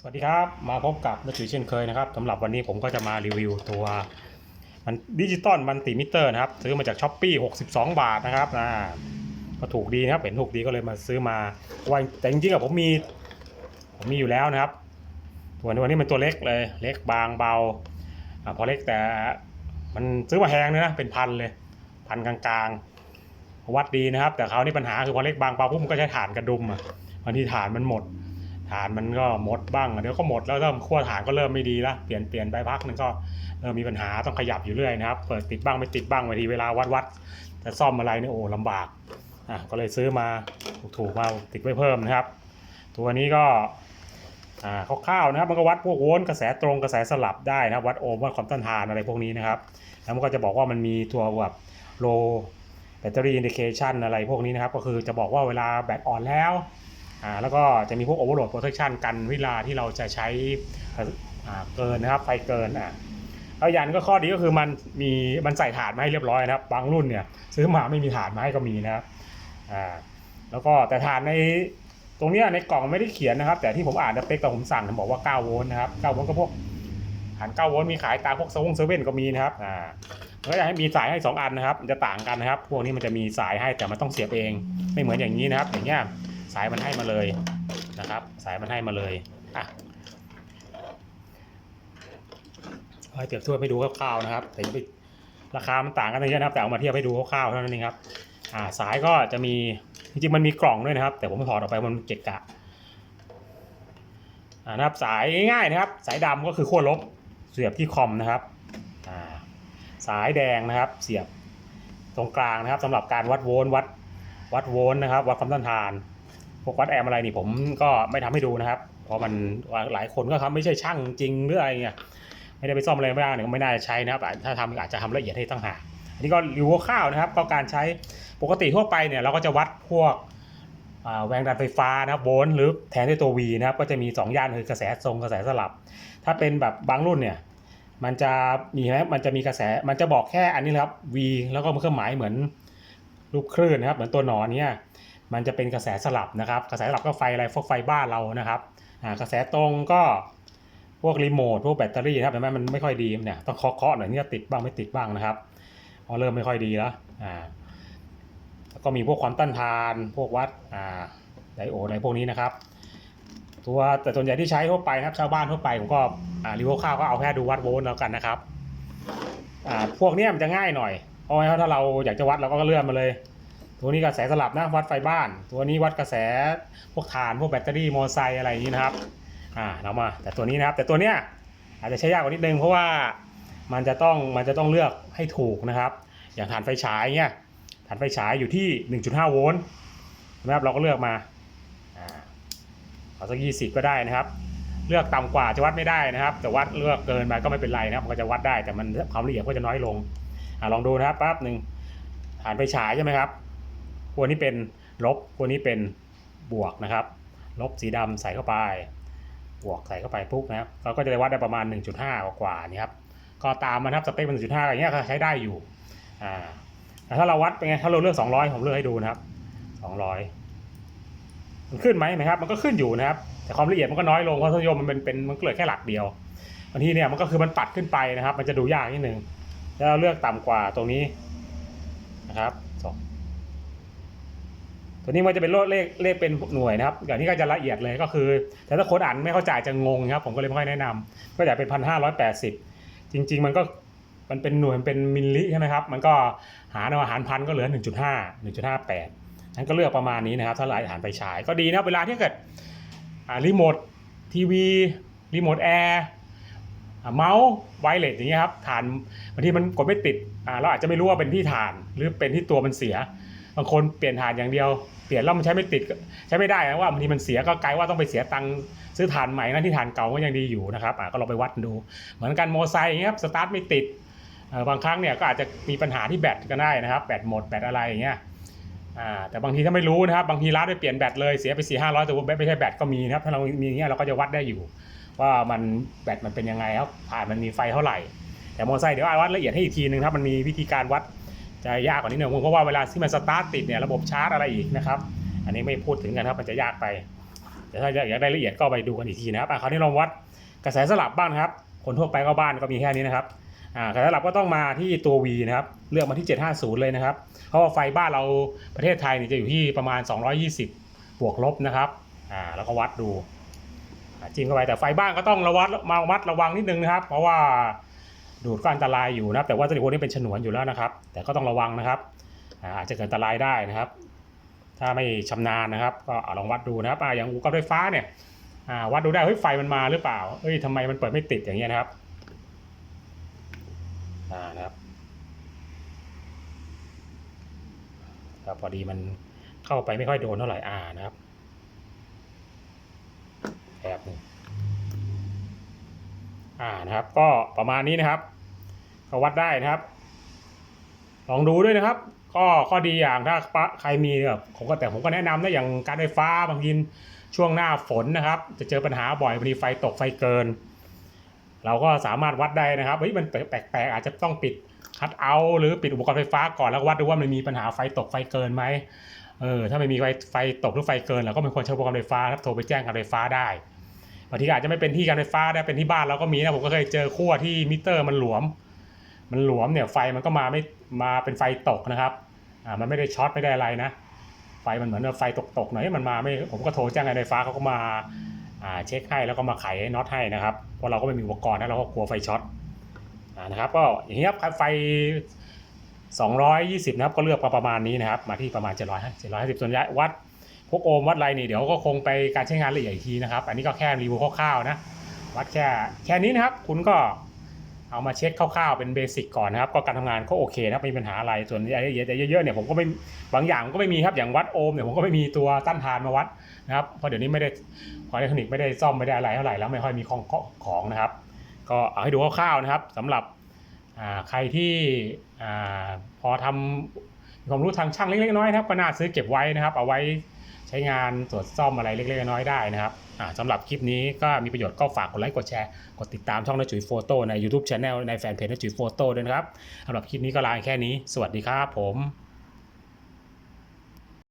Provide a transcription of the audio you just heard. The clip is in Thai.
สวัสดีครับ มาพบกับนักถือเช่นเคยนะครับสำหรับวันนี้ผมก็จะมารีวิวตัวมันดิจิตอลมันติมิเตอร์นะครับ ซื้อมาจากช้อปปี้62 บาทนะครับอ่าก็ถูกดีนะครับเห็นถูกดีก็เลยมาซื้อมาว่าแต่จริงๆอะผมมีผมมีอยู่แล้วนะครับ ตัวนี้วันนี้มันตัวเล็กเลยเล็กบางเบาอพอเล็กแต่มันซื้อมาแพงเลยนะเป็นพันเลยพันกลางๆ วัดดีนะครับ แต่เขาวนี่ปัญหาคือพอเล็กบางเบาปุ๊บมันก็ใช้ถ่านกระดุมอะบางทีถ่านมันหมด ฐานมันก็หมดบ้างเดี๋ยวก็หมดแล้วเริ่มขั้วฐานก็เริ่มไม่ดีละเปลี่ยนเปลี่ยนไปพักหนึงก็เริ่มมีปัญหาต้องขยับอยู่เรื่อยนะครับเปิดติดบ้างไม่ติดบ้างบางทีเวลาวัดวัดจะซ่อมอะไรเนี่ยโอ้ลำบากอะก็เลยซื้อมาถูกๆมาติดไว้เพิ่มนะครับ ตัวนี้ก็อ่าคร่าวๆนะครับมันก็วัดพวกโวลต์กระแสตรงกระแสสลับได้นะวัดโอห์มวัดความต้านทานอะไรพวกนี้นะครับแล้วมันก็จะบอกว่ามันมีตัวแบบโลแบตเตอรี่อินดิเคชันอะไรพวกนี้นะครับ ก็คือจะบอกว่าเวลาแบตอ่อนแล้ว อ่าแล้วก็จะมีพวก overload protection กันเวลาที่เราจะใช้เกินนะครับ ไฟเกินอะแล้วยันก็ข้อดีก็คือมันมีมันใส่ถานมาให้เรียบร้อยนะครับ บางรุ่นเนี่ยซื้อมาไม่มีถานมาให้ก็มีนะครับอ่าแล้วก็แต่ถานในตรงนี้ในกล่องไม่ได้เขียนนะครับ แต่ที่ผมอ่านสเปคตอนผมสั่งผมบอกว่า 9 โวลต์นะครับ 9 โวลต์ก็พวกถ่าน9โวลต์มีขายตามพวกเซเว่นเซเว่นก็มีนะครับอ่าแล้วก็จะให้มีสายให้สองอันนะครับจะต่างกันนะครับ พวกนี้มันจะมีสายให้แต่มันต้องเสียบเอง ไม่เหมือนอย่างนี้นะครับ อย่างเงี้ย สายมันให้มาเลยนะครับ สายมันให้มาเลยอะเอาให้เปรียบเทียบให้ดูคร่าวๆนะครับ แต่ไปราคามันต่างกันเยอะนะครับ แต่เอามาเทียบให้ดูคร่าวๆเท่านั้นเองครับอ่าสายก็จะมีจริงๆมันมีกล่องด้วยนะครับ แต่ผมถอดออกไปมันเกะกะอ่านะครับสายง่ายๆนะครับ สายดำก็คือขั้วลบเสียบที่คอมนะครับอ่าสายแดงนะครับ เสียบตรงกลางนะครับสำหรับการวัดโวลต์วัดวัดโวลต์นะครับ วัดความต้านทาน วกวัดแอมอะไรนี่ผมก็ไม่ทำให้ดูนะครับ เพราะมันหลายคนก็ครับไม่ใช่ช่างจริงหรืออะไรเงี้ยไม่ได้ไปซ่อมอะไรไม่ได้เนี่ยไม่น่าจะใช้นะครับถ้าทำอาจจะทำละเอียดให้ตั้งหากอันนี้ก็รีวิวคร่าวนะครับ ก็การใช้ปกติทั่วไปเนี่ยเราก็จะวัดพวกแรงดันไฟฟ้านะครับโวลต์หรือแทนด้วยตัว V นะครับก็จะมี 2 ย่านคือกระแสทรงกระแสสลับ ถ้าเป็นแบบบางรุ่นเนี่ยมันจะมีไหมมันจะมีกระแสมันจะบอกแค่อันนี้นะครับ V แล้วก็มันเครื่องหมายเหมือนรูปคลื่นนะครับ เหมือนตัวหนอนเนี่ย มันจะเป็นกระแสสลับนะครับ กระแสสลับก็ไฟอะไรพวกไฟบ้านเรานะครับอ่ากระแสตรงก็พวกรีโมทพวกแบตเตอรี่นะครับเห็นไหมมันไม่ค่อยดีเนี่ยต้องเคาะๆหน่อยนี่จะติดบ้างไม่ติดบ้างนะครับพอเริ่มไม่ค่อยดีแล้วอ่าแล้วก็มีพวกความต้านทานพวกวัดอ่าไดโอดอะไรพวกนี้นะครับ ตัวแต่ส่วนใหญ่ที่ใช้ทั่วไปนะครับชาวบ้านทั่วไปผมก็อ่ารีวิวข้าวก็เอาแค่ดูวัดโวลต์แล้วกันนะครับอ่าพวกนี้มันจะง่ายหน่อยเพราะว่าถ้าเราอยากจะวัดเราก็เลื่อนมาเลย ตัวนี้กระแสสลับนะวัดไฟบ้าน ตัวนี้วัดกระแสพวกถ่านพวกแบตเตอรี่มอเตอร์ไซค์อะไรอย่างนี้นะครับอ่าเรามาแต่ตัวนี้นะครับ แต่ตัวเนี้ยอาจจะใช้ยากกว่านิดนึงเพราะว่ามันจะต้องมันจะต้องเลือกให้ถูกนะครับ อย่างถ่านไฟฉายเงี้ยถ่านไฟฉายอยู่ที่ 1.5 โวลต์นะครับเราก็เลือกมาอ่าเอาสัก20ก็ได้นะครับ เลือกต่ำกว่าจะวัดไม่ได้นะครับ แต่วัดเลือกเกินไปก็ไม่เป็นไรนะครับมันก็จะวัดได้แต่มันความละเอียดก็จะน้อยลงอะลองดูนะครับแป๊บหนึ่งฐานไฟฉายใช่ไหมครับ ตัวนี้เป็นลบตัวนี้เป็นบวกนะครับ ลบสีดำใส่เข้าไป บวกใส่เข้าไปปุ๊บนะครับเราก็จะได้วัดได้ประมาณ 1.5 กว่าๆนี่ครับก็ตามมันครับสเปคมัน1.5อย่างเงี้ยก็ใช้ได้อยู่อ่าแต่ถ้าเราวัดเป็นไงถ้าเราเลือก 200 ผมเลือกให้ดูนะครับ 200 มันขึ้นไหมไหมครับ มันก็ขึ้นอยู่นะครับ แต่ความละเอียดมันก็น้อยลงเพราะทศนิยมมันเป็นเป็นมันเหลือแค่หลักเดียวบางทีเนี่ยมันก็คือมันปัดขึ้นไปนะครับ มันจะดูยากนิดนึงแล้วเราเลือกต่ำกว่าตรงนี้นะครับ ตัวนี้มันจะเป็นเลขเลขเป็นหน่วยนะครับอย่างนี้ก็จะละเอียดเลยก็คือ แต่ถ้าคนอ่านไม่เข้าใจจะงงครับผมก็เลยไม่ค่อยแนะนำก็อยากเป็นพันห้าร้อยแปดสิบจริง ๆ มันก็มันเป็นหน่วยมันเป็นมิลลิใช่ไหมครับ มันก็หารเอาหารพันก็เหลือหนึ่งจุดห้าหนึ่งจุดห้าแปดนั้นก็เลือกประมาณนี้นะครับ ถ้าเราอาหารไปฉาย ก็ดีนะเวลาที่เกิดอ่ารีโมททีวีรีโมทแอร์เมาส์ไวเลสอย่างเงี้ยครับฐานบางทีมันกดไม่ติดอ่าเราอาจจะไม่รู้ว่าเป็นที่ฐานหรือเป็นที่ตัวมันเสีย บางคนเปลี่ยนฐานอย่างเดียว เปลี่ยนแล้วมันใช้ไม่ติดใช้ไม่ได้นะว่าบางทีมันเสียก็กลายว่าต้องไปเสียตังค์ซื้อฐานใหม่นะที่ฐานเก่าก็ยังดีอยู่นะครับอ่าก็ลองไปวัดดู เหมือนกันโมอไซค์อย่างเงี้ยครับสตาร์ทไม่ติดบางครั้งเนี่ยก็อาจจะมีปัญหาที่แบตก็ได้นะครับแบตหมดแบตอะไรอย่างเงี้ยแต่บางทีถ้าไม่รู้นะครับบางทีร้านไปเปลี่ยนแบตเลยเสียไปสี่ห้าร้อยแต่ว่าไม่ใช่แบตก็มีนะครับถ้าเรามีอย่างเงี้ยเราก็จะวัดได้อยู่ ว่ามันแบตมันเป็นยังไงครับผ่านมันมีไฟเท่าไหร่แต่มอเตอร์ไซค์เดี๋ยวอาวัดละเอียดให้อีกทีนึงครับมันมีวิธีการวัด จะยากกว่านี้หนึ่งเพราะว่าเวลาที่มันสตาร์ทติดเนี่ยระบบชาร์จอะไรอีกนะครับ อันนี้ไม่พูดถึงกันครับมันจะยากไปเดี๋ยวถ้าอยากได้ละเอียดก็ไปดูกันอีกทีนะครับคราวนี้ลองวัดกระแสสลับบ้างนครับ คนทั่วไปก็บ้านก็มีแค่นี้นะครับกระแสสลับก็ต้องมาที่ตัว V นะครับเลือกมาที่ 750 เลยนะครับ เพราะว่าไฟบ้านเราประเทศไทยนี่จะอยู่ที่ประมาณ 220 บวกลบนะครับอ่าแล้วก็วัดดูจิ้มเข้าไปแต่ไฟบ้านก็ต้องระวัดมาวัดระวังนิดนึงนะครับ เพราะว่า ดูดก็อันตรายอยู่นะครับแต่ว่าตัวนี้พวกนี้เป็นฉนวนอยู่แล้วนะครับ แต่ก็ต้องระวังนะครับอาจจะเกิดอันตรายได้นะครับ ถ้าไม่ชำนาญนะครับ ก็ลองวัดดูนะครับออย่างอุปกรณ์ไฟฟ้าเนี่ยวัดดูได้เฮ้ยไฟมันมาหรือเปล่าเฮ้ยทำไมมันเปิดไม่ติดอย่างเงี้ยนะครับนะครับครับพอดีมันเข้าไปไม่ค่อยโดนเท่าไหร่อ่านะครับแอบหนึ่ง อ่านะครับ ก็ประมาณนี้นะครับก็วัดได้นะครับ ลองดูด้วยนะครับ ก็ข้อดีอย่างถ้าใครมีแบบผมก็แต่ผมก็แนะนำนะอย่างการไฟฟ้าบางทีช่วงหน้าฝนนะครับ จะเจอปัญหาบ่อยบางทีไฟตกไฟเกิน เราก็สามารถวัดได้นะครับเฮ้ยมันแปลกๆอาจจะต้องปิดคัทเอาหรือปิดอุปกรณ์ไฟฟ้าก่อนแล้ววัดดูว่ามันมีปัญหาไฟตกไฟเกินไหมเออถ้าไม่มีไฟไฟตกหรือไฟเกินเราก็ไม่ควรใช้อุปกรณ์ไฟฟ้าครับโทรไปแจ้งการไฟฟ้าได้ บางทีอาจจะไม่เป็นที่การไฟฟ้าได้เป็นที่บ้านเราก็มีนะผมก็เคยเจอขั้วที่มิเตอร์มันหลวม มันหลวมเนี่ยไฟมันก็มาไม่มาเป็นไฟตกนะครับอ่ามันไม่ได้ช็อตไม่ได้อะไรนะ ไฟมันเหมือนไฟตกๆหน่อยมันมาไม่ผมก็โทรแจ้งการไฟฟ้าเขาก็มาอ่าเช็คให้แล้วก็มาไขน็อตให้นะครับเพราะเราก็ไม่มีอุปกรณ์นะเราก็กลัวไฟช็อตอ่านะครับก็อย่างนี้ครับไฟ 220 นะครับก็เลือกประมาณนี้นะครับ มาที่ประมาณ700 750 ส่วนใหญ่วัด พวกโอห์มวัดอะไรนี่เดี๋ยวก็คงไปการใช้งานละเอียดอีกทีนะครับ อันนี้ก็แค่รีวิวคร่าวๆนะวัดแค่แค่นี้นะครับ คุณก็เอามาเช็คคร่าวๆเป็นเบสิกก่อนนะครับ ก็การทำงานก็โอเคนะครับไม่มีปัญหาอะไรส่วนรายละเอียดเยอะๆเนี่ยผมก็ไม่บางอย่างก็ไม่มีครับอย่างวัดโอห์มเนี่ยผมก็ไม่มีตัวต้านทานมาวัดนะครับเพราะเดี๋ยวนี้ไม่ได้คอิเล็กทรอนิกส์ไม่ได้ซ่อมไม่ได้อะไรเท่าไหร่แล้วไม่ค่อยมีของของนะครับ ก็เอาให้ดูคร่าวๆนะครับสำหรับใครที่อพอทำความรู้ทางช่างเล็กๆน้อยๆนะครับก็น่าซื้อเก็บไว้นะครับ เอาไว้ ใช้งานตรวจซ่อมอะไรเล็กๆน้อยๆได้นะครับสำหรับคลิปนี้ก็มีประโยชน์ก็ฝากกดไลค์กดแชร์ กดติดตามช่องนจุ๋ยโฟโต้ใน YouTube Channel ในแฟนเพจนจุ๋ยโฟโต้ด้วยนะครับสำหรับคลิปนี้ก็ลาแค่นี้ สวัสดีครับผม